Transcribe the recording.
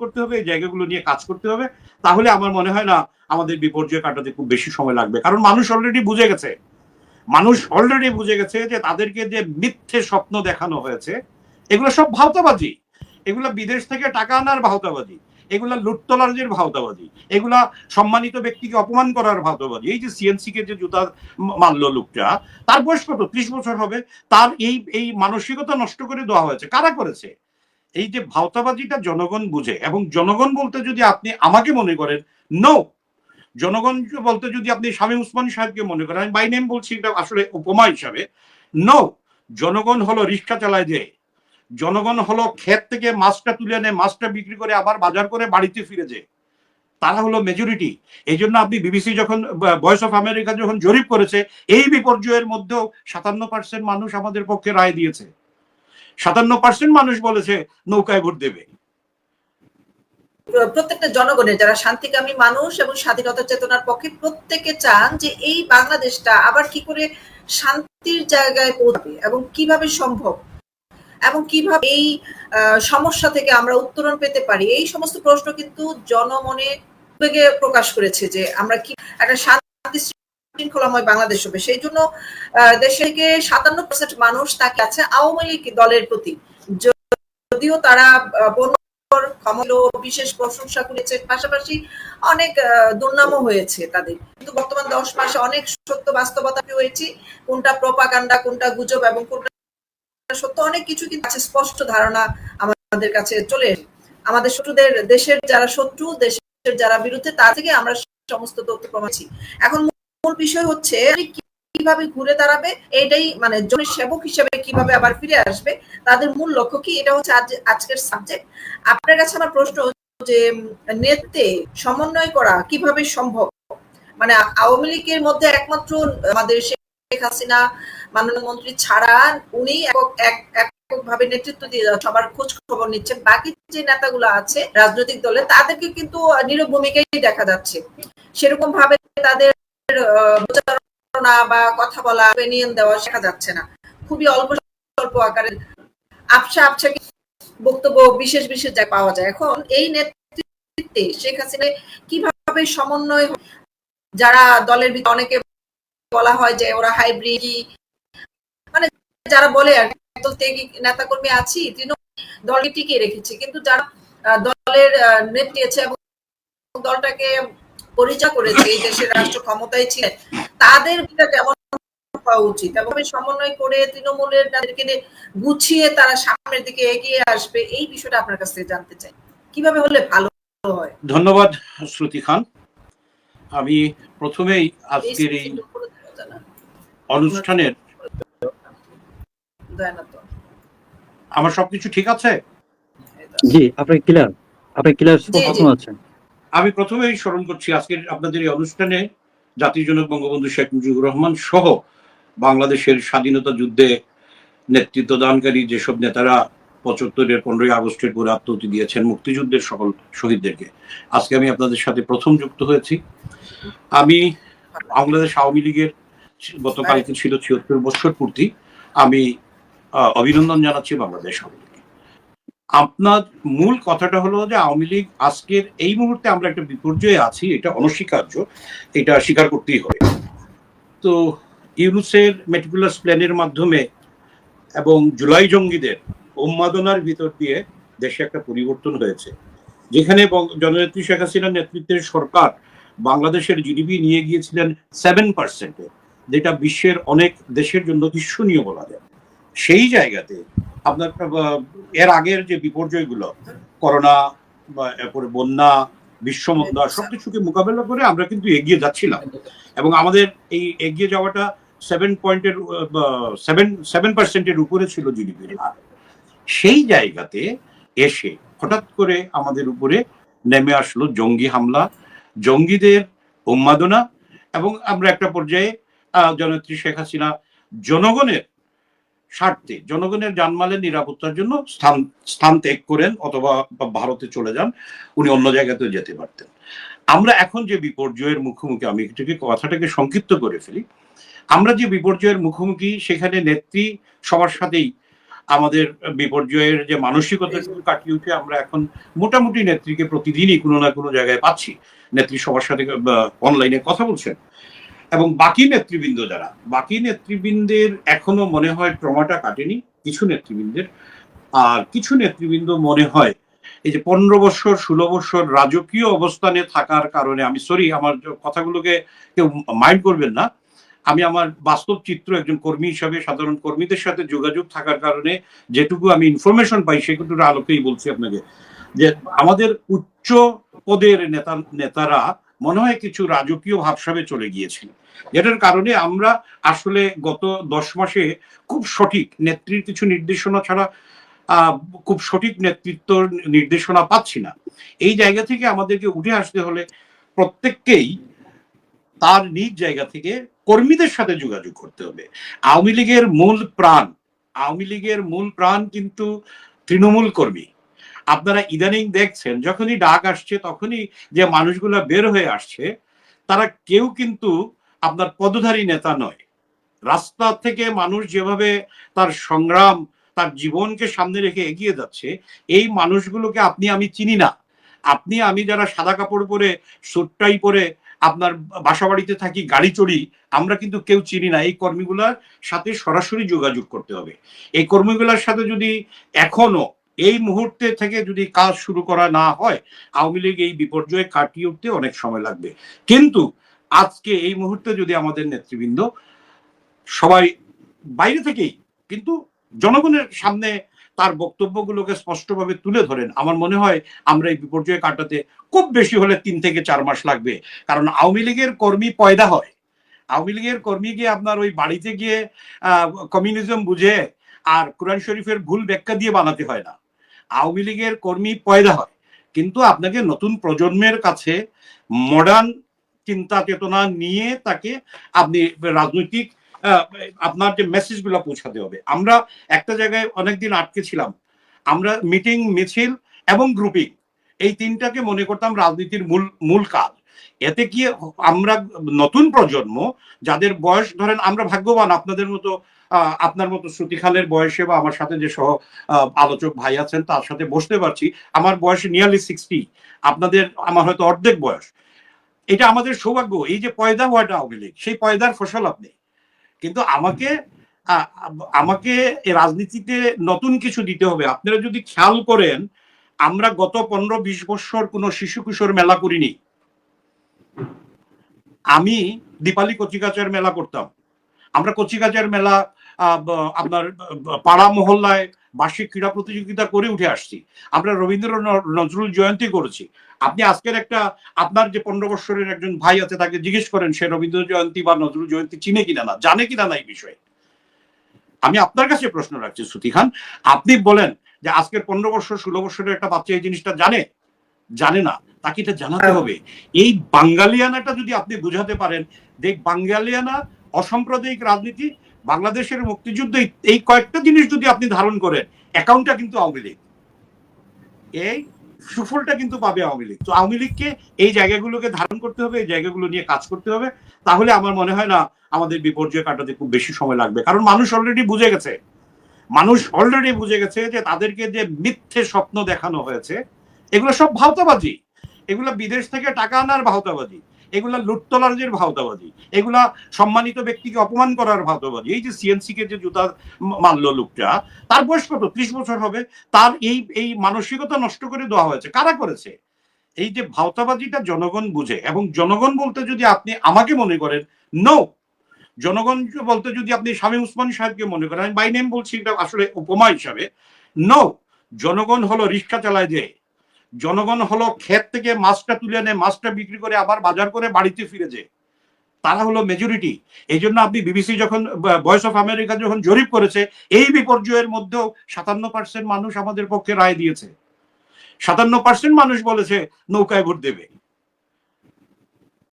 করতে হবে, এই জায়গাগুলো নিয়ে কাজ করতে হবে, তাহলে আমার মনে হয় না আমাদের বিপর্যয় কাটাতে খুব বেশি সময় লাগবে। কারণ মানুষ অলরেডি বুঝে গেছে। মানুষ অলরেডি বুঝে গেছে যে তাদেরকে যে মিথ্যে স্বপ্ন দেখানো হয়েছে, এগুলো সব ভাওতাবাজি। এগুলো বিদেশ থেকে টাকা আনার ভাওতাবাজি। এগুলা লুটতলার ভাওতাবাজি। এগুলা সম্মানিত ব্যক্তিকে অপমান করার ভাওতাবাজি। এই যে সিএনসি কে যে জুতা মারলো লোকটা, তার বয়স কত? ত্রিশ বছর হবে। তার এই এই মানসিকতা নষ্ট করে দেওয়া হয়েছে। কারা করেছে? এই যে ভাওতাবাজিটা জনগণ বুঝে এবং জনগণ বলতে যদি আপনি আমাকে মনে করেন নো জনগণ বলতে যদি আপনি স্বামী উসমান সাহেবকে মনে করেন, আমি বাই নেম বলছি, এটা আসলে উপমা হিসাবে নো জনগণ হলো রিক্সা চালায় যে, জনগণ হলো ক্ষেত থেকে মাছটা তুলে এনে, মাছটা বিক্রি করে আবার বাজার করে বাড়িতে ফিরে যে, তারা হলো মেজরিটি এই জন্য আপনি বিবিসি যখন ভয়েস অফ আমেরিকা যখন জরিপ করেছে, এই বিপর্যয়ের মধ্যেও সাতান্ন পার্সেন্ট মানুষ আমাদের পক্ষে রায় দিয়েছে। সাতান্ন পার্সেন্ট মানুষ বলেছে নৌকায় ভোট দেবে। প্রত্যেকটা জনগণের, যারা শান্তিকামী মানুষ এবং স্বাধীনতা চেতনার পক্ষে প্রত্যেকে চান যে এই বাংলাদেশটা আবার কি করে শান্তির জায়গায় পৌঁছবে এবং কীভাবে সম্ভব? এবং কীভাবে এই সমস্যা থেকে আমরা উত্তরণ পেতে পারি? এই সমস্ত প্রশ্ন কিন্তু জনমনে প্রকাশ করেছে যে আমরা কি একটা শান্তি শৃঙ্খলাময় বাংলাদেশ হবে। সেই জন্য দেশ থেকে সাতান্ন পার্সেন্ট মানুষ তাকে আছে আওয়ামী লীগ দলের প্রতি। যদিও তারা বিশেষ প্রশংসা পাশাপাশি অনেক দুর্নামও হয়েছে তাদের। কিন্তু বর্তমান দশ মাসে অনেক সত্য বাস্তবতা হয়েছে কোনটা প্রপাগান্ডা, কোনটা গুজব এবং কোনটা সত্য, অনেক কিছু কিন্তু আছে, স্পষ্ট ধারণা আমাদের কাছে চলে আমাদের শত্রুদের, দেশের যারা শত্রু, দেশের যারা বিরুদ্ধে, তার থেকে আমরা সমস্ত তথ্য প্রমাণছি এখন মূল বিষয় হচ্ছে কীভাবে ঘুরে দাঁড়াবে, এটাই মানে সেবক হিসেবে কীভাবে আবার ফিরে আসবে, তাদের মূল লক্ষ্য কি, এটা হচ্ছে আজকের সাবজেক্ট আপনার কাছে আমার প্রশ্ন যে নেতৃত্বে সমন্বয় করা কীভাবে সম্ভব? মানে আওয়ামী লীগের মধ্যে একমাত্র আমাদের শেখ হাসিনা মাননীয় মন্ত্রী ছাড়া উনি এককভাবে নেতৃত্ব দিয়ে সবার খোঁজ খবর নিচ্ছেন বাকি যে নেতাগুলো আছে রাজনৈতিক দলে, তাদেরকে কিন্তু নীরব ভূমিকাই দেখা যাচ্ছে। সেরকম ভাবে তাদের প্রচারণা বা কথা বলা অপিনিয়ন দেওয়া শেখা যাচ্ছে না। খুবই অল্প স্বল্প আকারের আবসা আবসা বক্তব্য বিশেষ বিশেষ যা পাওয়া যায়। এখন এই নেতৃত্বে শেখ হাসিনা কীভাবে সমন্বয় যারা দলের ভিতরে অনেকে বলা হয় যে ওরা হাইব্রিড মানে যারা বলে আর নেতা কর্মী আছি দলকে টিকিয়ে রেখেছে। কিন্তু যারা দলের নেতৃত্বে এবং দলটাকে পরিচয় করেছে এই দেশের রাষ্ট্র ক্ষমতায় ছিলেন তাদের কেমন হওয়া উচিত? এবং সমন্বয় করে তৃণমূলের তাদেরকে গুছিয়ে তারা সামনের দিকে এগিয়ে আসবে এই বিষয়টা আপনার কাছ থেকে জানতে চাই। কীভাবে হলে ভালো হয়? ধন্যবাদ শ্রুতি খান। আমি প্রথমেই আজকের এই অনুষ্ঠানের আমার সবকিছু ঠিক আছে? জি আপনি ক্লিয়ার আপনি ক্লিয়ার আছেন। আমি প্রথমেই স্মরণ করছি আজকের আপনাদের এই অনুষ্ঠানে জাতির জনক বঙ্গবন্ধু শেখ মুজিবুর রহমান সহ বাংলাদেশের স্বাধীনতা যুদ্ধে নেতৃত্ব দানকারী যেসব নেতারা পঁচাত্তরের পনেরোই আগস্টের পরে আত্মহতি দিয়েছেন, মুক্তিযুদ্ধের সকল শহীদদেরকে। আজকে আমি আপনাদের সাথে প্রথম যুক্ত হয়েছি। আমি বাংলাদেশ আওয়ামী লীগের গতকালকে ছিল ছিয়াত্তর বছর পূর্তি। আমি অভিনন্দন জানাচ্ছি বাংলাদেশ আওয়ামী আপনার মূল কথাটা হলো যে আওয়ামী লীগ আজকের এই মুহূর্তে আমরা একটা বিপর্যয়ে আছি, এটা অনস্বীকার্য, এটা স্বীকার করতেই হবে। তো ইউনুসের মেটিকুলাস প্ল্যানের মাধ্যমে এবং জুলাই জঙ্গিদের উন্মাদনার ভিতর দিয়ে দেশে একটা পরিবর্তন হয়েছে। যেখানে জননেত্রী শেখ হাসিনার নেতৃত্বের সরকার বাংলাদেশের জিডিপি নিয়ে গিয়েছিলেন সেভেন পার্সেন্টে যেটা বিশ্বের অনেক দেশের জন্য ঈর্ষণীয় বলা যায়। সেই জায়গাতে আপনার এর আগের যে বিপর্যয়গুলো করোনা এরপরে বন্যা বিশ্বমন্দা সবকিছুকে মোকাবেলা করে আমরা কিন্তু এগিয়ে যাচ্ছিলাম। এবং আমাদের এই এগিয়ে যাওয়াটা সেভেন পয়েন্টের সেভেন সেভেন পার্সেন্টের উপরে ছিল জিডিপির হার। সেই জায়গাতে এসে হঠাৎ করে আমাদের উপরে নেমে আসলো জঙ্গি হামলা জঙ্গিদের উন্মাদনা এবং আমরা একটা পর্যায়ে জননেত্রী শেখ হাসিনা জনগণের স্বার্থে জনগণের জানমালের নিরাপত্তার জন্য স্থান স্থান ত্যাগ করেন অথবা ভারতে চলে যান উনি অন্য জায়গাতেও যেতে পারতেন। আমরা এখন যে বিপর্যয়ের মুখোমুখি আমি এটাকে কথাটাকে সংক্ষিপ্ত করে ফেলি। আমরা যে বিপর্যয়ের মুখোমুখি সেখানে নেত্রী সবার সাথেই আমাদের বিপর্যয়ের যে মানসিকতা কাটিয়ে উঠে আমরা এখন মোটামুটি নেত্রীকে প্রতিদিনই কোনো না কোনো জায়গায় পাচ্ছি। নেত্রী সবার সাথে অনলাইনে কথা বলছেন। এবং বাকি নেতৃবৃন্দ যারা, বাকি নেতৃবৃন্দের এখনও মনে হয় ট্রমাটা কাটেনি, কিছু নেতৃবৃন্দের। আর কিছু নেতৃবৃন্দ মনে হয় এই যে পনেরো বছর, ষোলো বছর রাজকীয় অবস্থানে থাকার কারণে, আমি সরি আমার কথাগুলোকে কেউ মাইন্ড করবেন না। আমি আমার বাস্তব চিত্র একজন কর্মী হিসাবে, সাধারণ কর্মীদের সাথে যোগাযোগ থাকার কারণে যেটুকু আমি ইনফরমেশন পাই, সেটুকুর আলোকেই বলছি আপনাকে। যে আমাদের উচ্চ পদের নেতা, নেতারা মনে হয় কিছু রাজকীয় ভাবসাবে চলে গিয়েছেন যেটার কারণে আমরা আসলে গত দশ মাসে খুব সঠিক নেত্রীর কিছু নির্দেশনা ছাড়া খুব সঠিক নেতৃত্ব নির্দেশনা পাচ্ছি না। এই জায়গা থেকে আমাদেরকে উঠে আসতে হলে প্রত্যেককেই তার নিজ জায়গা থেকে কর্মীদের সাথে যোগাযোগ করতে হবে। আওয়ামী লীগের মূল প্রাণ, আওয়ামী লীগের মূল প্রাণ কিন্তু তৃণমূল কর্মী। আপনারা ইদানিং দেখছেন, যখনই ডাক আসছে তখনই যে মানুষগুলা বের হয়ে আসছে, তারা কেউ কিন্তু আপনার পদধারী নেতা নয়। রাস্তা থেকে মানুষ যেভাবে তার সংগ্রাম, তার জীবনকে সামনে রেখে এগিয়ে যাচ্ছে, এই মানুষগুলোকে আপনি, আমি চিনি না। আপনি, আমি যারা সাদা কাপড় পরে, সুটটাই পরে আপনার বাসা বাড়িতে থাকি, গাড়ি চড়ি, আমরা কিন্তু কেউ চিনি না। এই কর্মীগুলার সাথে সরাসরি যোগাযোগ করতে হবে। এই কর্মীগুলোর সাথে যদি এখনও এই মুহূর্তে থেকে যদি কাজ শুরু করা না হয়, আওয়ামী লীগ এই বিপর্যয়ে কাটিয়ে উঠতে অনেক সময় লাগবে। কিন্তু আজকে এই মুহূর্তে যদি আমাদের নেতৃবৃন্দ সবাই বাইরে থেকেই, কিন্তু জনগণের সামনে তার বক্তব্যগুলোকে স্পষ্টভাবে তুলে ধরেন, আমার মনে হয় আমরা এই বিপর্যয় কাটাতে খুব বেশি হলে তিন থেকে চার মাস লাগবে। কারণ আওয়ামী লীগের কর্মী পয়দা হয়। আওয়ামী লীগের কর্মী গিয়ে আপনার ওই বাড়িতে গিয়ে কমিউনিজম বুঝে আর কোরআন শরীফের ভুল ব্যাখ্যা দিয়ে বানাতে হয় না। আওয়ামী লীগের কর্মী পয়দা হয়। কিন্তু আপনাকে নতুন প্রজন্মের কাছে মডার্ন চিন্তা চেতনা নিয়ে তাকে আপনি রাজনৈতিক আপনার যে মেসেজগুলো পৌঁছাতে হবে। আমরা একটা জায়গায় অনেকদিন আটকে ছিলাম। আমরা মিটিং মিছিল এবং গ্রুপিং এই তিনটাকে মনে করতাম রাজনীতির মূল মূল কাজ। এতে কি আমরা নতুন প্রজন্ম, যাদের বয়স ধরেন আমরা ভাগ্যবান, আপনাদের মতো আপনার মতো শ্রুতি খানের বয়সে বা আমার সাথে যে সহ আলোচক ভাই আছেন, তার সাথে বসতে পারছি। আমার বয়স নিয়ারলি সিক্সটি আপনাদের আমার হয়তো অর্ধেক বয়স। এটা আমাদের সৌভাগ্য, এই যে পয়দা হওয়াটা আওয়ামী সেই পয়দার ফসল আপনি। কিন্তু আমাকে আমাকে রাজনীতিতে নতুন কিছু দিতে হবে। আপনারা যদি খেয়াল করেন, আমরা গত পনেরো বিশ বছর কোনো শিশু কিশোর মেলা করিনি। আমি দীপালি কচিকাচার মেলা করতাম। আমরা কচিকাচার মেলা আপনার পাড়া মহল্লায় বার্ষিক ক্রীড়া প্রতিযোগিতা করে উঠে আসছি। আমরা রবীন্দ্র নজরুল জয়ন্তী করেছি। আপনি আজকের একটা, আপনার যে পনেরো বছরের একজন ভাই আছে, তাকে জিজ্ঞেস করেন, সে রবীন্দ্র জয়ন্তী বা নজরুল জয়ন্তী চিনে কিনা না? জানে কিনা না এই বিষয়ে? আমি আপনার কাছে প্রশ্ন রাখছি, সুতি খান। আপনি বলেন যে আজকের পনেরো বছর ষোলো বছরের একটা বাচ্চা এই জিনিসটা জানে? জানে না তাকে এটা জানাতে হবে। এই বাঙ্গালিয়ানাটা যদি আপনি বুঝাতে পারেন দেখ বাঙ্গালিয়ানা অসাম্প্রদায়িক রাজনীতি বাংলাদেশের মুক্তিযুদ্ধ এই- এই কয়েকটা জিনিস যদি আপনি ধারণ করেন অ্যাকাউন্টটা কিন্তু আওয়ামী লীগ। এই সুফলটা কিন্তু পাবে আওয়ামী লীগ। তো আওয়ামী লীগকে এই জায়গাগুলোকে ধারণ করতে হবে এই জায়গাগুলো নিয়ে কাজ করতে হবে। তাহলে আমার মনে হয় না আমাদের বিপর্যয় কাটাতে খুব বেশি সময় লাগবে। কারণ মানুষ অলরেডি বুঝে গেছে। মানুষ অলরেডি বুঝে গেছে যে তাদেরকে যে মিথ্যে স্বপ্ন দেখানো হয়েছে এগুলো সব ভাওতাবাজি। এগুলো বিদেশ থেকে টাকা আনার ভাওতাবাজি। এগুলা লুটতলার ভাওতাবাজি। এগুলা সম্মানিত ব্যক্তিকে অপমান করার ভাওতাবাজি। এই যে সিএনসি কে যে জুতা ম- মারলো লোকটা, তার বয়স কত? ত্রিশ বছর হবে। তার এই এই মানসিকতা নষ্ট করে দেওয়া হয়েছে। কারা করেছে? এই যে ভাওতাবাজিটা জনগণ বুঝে এবং জনগণ বলতে যদি আপনি আমাকে মনে করেন নো জনগণ বলতে যদি আপনি শামীম উসমান সাহেবকে মনে করেন, আমি বাই নেম বলছি এটা আসলে উপমা হিসাবে নো জনগণ হলো রিক্সা চালায় যে জনগণ হলো ক্ষেত থেকে মাছটা তুলে এনে, মাছটা বিক্রি করে আবার বাজার করে বাড়িতে ফিরে যে তারা হলো মেজরিটি এই জন্য আপনি বিবিসি যখন ভয়েস অফ আমেরিকা যখন জরিপ করেছে, এই বিপর্যয়ের মধ্যেও সাতান্ন পার্সেন্ট মানুষ আমাদের পক্ষে রায় দিয়েছে। সাতান্ন পার্সেন্ট মানুষ বলেছে নৌকায় ভোট দেবে।